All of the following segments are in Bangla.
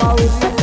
Paulista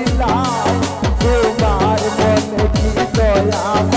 দিলাম। তোমার মনে কি দয়া